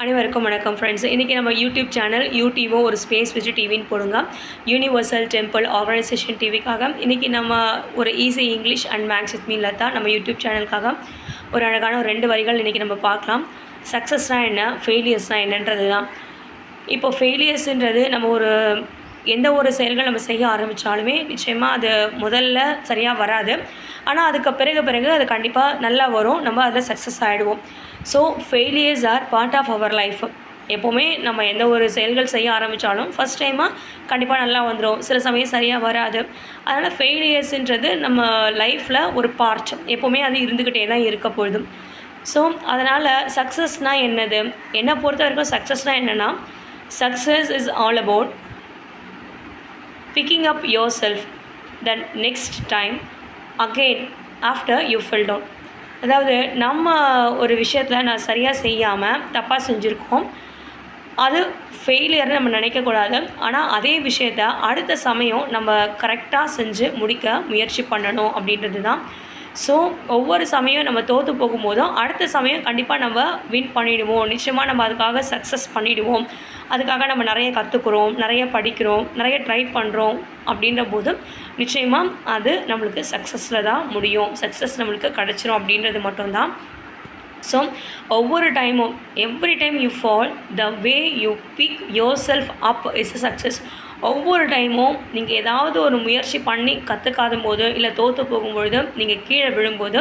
அனைவருக்கும் வணக்கம் ஃப்ரெண்ட்ஸ் இன்றைக்கி நம்ம யூடியூப் சேனல் யூடியூபோ ஒரு ஸ்பேஸ் வச்சு டிவின்னு போடுங்க. யூனிவர்சல் டெம்பிள் ஆர்கனைசேஷன் டிவிக்காக இன்றைக்கி நம்ம ஒரு easy English and maths with me Latha. நம்ம யூடியூப் சேனலுக்காக ஒரு அழகான ஒரு ரெண்டு வரிகள் இன்றைக்கி நம்ம பார்க்கலாம். சக்ஸஸ்னால் என்ன? ஃபெயிலியர்ஸ்னால் என்னன்றது தான் இப்போ ஃபெயிலியர்ஸுன்றது நம்ம ஒரு எந்த ஒரு செயல்கள் நம்ம செய்ய ஆரம்பித்தாலுமே நிச்சயமாக அது முதல்ல சரியாக வராது. ஆனால் அதுக்கு பிறகு பிறகு அது கண்டிப்பாக நல்லா வரும். நம்ம அதில் சக்ஸஸ் ஆகிடுவோம் so failures are part of our life எப்போவுமே நம்ம எந்த ஒரு செயல்கள் செய்ய ஆரம்பித்தாலும் ஃபஸ்ட் டைமாக கண்டிப்பாக நல்லா வந்துடும் சில சமயம் சரியாக வராது. அதனால் ஃபெயிலியர்ஸுன்றது நம்ம லைஃப்பில் ஒரு பார்ட் எப்போவுமே அது இருந்துக்கிட்டே தான் இருக்க போதும் ஸோ அதனால் சக்ஸஸ்னால் என்னது? என்னை பொறுத்த வரைக்கும் சக்ஸஸ்னால் என்னென்னா success is all about picking up yourself the next time again after you fell down அதாவது நம்ம ஒரு விஷயத்தில் நான் சரியாக செய்யாமல் தப்பாக செஞ்சுருக்கோம். அது ஃபெயிலியர்னு நம்ம நினைக்கக்கூடாது. ஆனால் அதே விஷயத்த அடுத்த சமயம் நம்ம கரெக்டாக செஞ்சு முடிக்க முயற்சி பண்ணணும் அப்படின்றது தான் ஸோ ஒவ்வொரு சமயம் நம்ம தோற்று போகும்போதும் அடுத்த சமயம் கண்டிப்பாக நம்ம வின் பண்ணிவிடுவோம் நிச்சயமாக நம்ம அதுக்காக சக்ஸஸ் பண்ணிவிடுவோம் அதுக்காக நம்ம நிறைய கற்றுக்குறோம் நிறைய படிக்கிறோம் நிறைய ட்ரை பண்ணுறோம் அப்படின்ற போது நிச்சயமாக அது நம்மளுக்கு சக்ஸஸில் தான் முடியும். சக்ஸஸ் நம்மளுக்கு கிடச்சிரும் அப்படின்றது மட்டும்தான். ஸோ ஒவ்வொரு டைமும் every time you fall the way you pick yourself up is a success ஒவ்வொரு டைமும் நீங்கள் ஏதாவது ஒரு முயற்சி பண்ணி கற்றுக்காத போது இல்லை தோற்று போகும்பொழுது நீங்கள் கீழே விழும்போது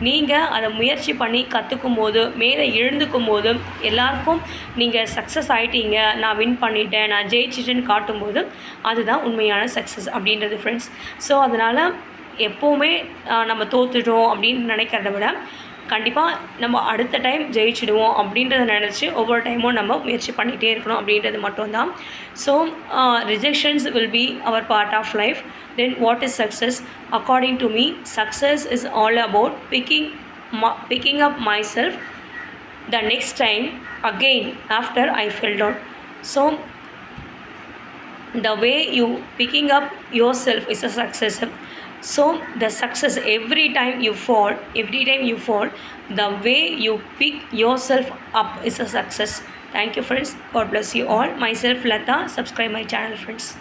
நீங்கள் அதை முயற்சி பண்ணி கற்றுக்கும் போது மேலே எழுந்துக்கும் போது எல்லாருக்கும் நீங்கள் சக்ஸஸ் ஆகிட்டீங்க நான் வின் பண்ணிட்டேன் நான் ஜெயிச்சிட்டேன்னு காட்டும்போது அதுதான் உண்மையான சக்ஸஸ் அப்படின்றது ஃப்ரெண்ட்ஸ் ஸோ அதனால் எப்போவுமே நம்ம தோத்துட்டோம் அப்படின்னு நினைக்கிறத விட கண்டிப்பாக நம்ம அடுத்த டைம் ஜெயிச்சிடுவோம் அப்படின்றத நினச்சி ஒவ்வொரு டைமும் நம்ம முயற்சி பண்ணிகிட்டே இருக்கணும் அப்படின்றது மட்டும்தான். So rejections will be our part of life then what is success according to me success is all about picking picking up myself the next time again after I fell down so the way you picking up yourself is a success. So the success every time you fall every time you fall the way you pick yourself up is a success. Thank you friends. God bless you all. Myself lata. Subscribe my channel friends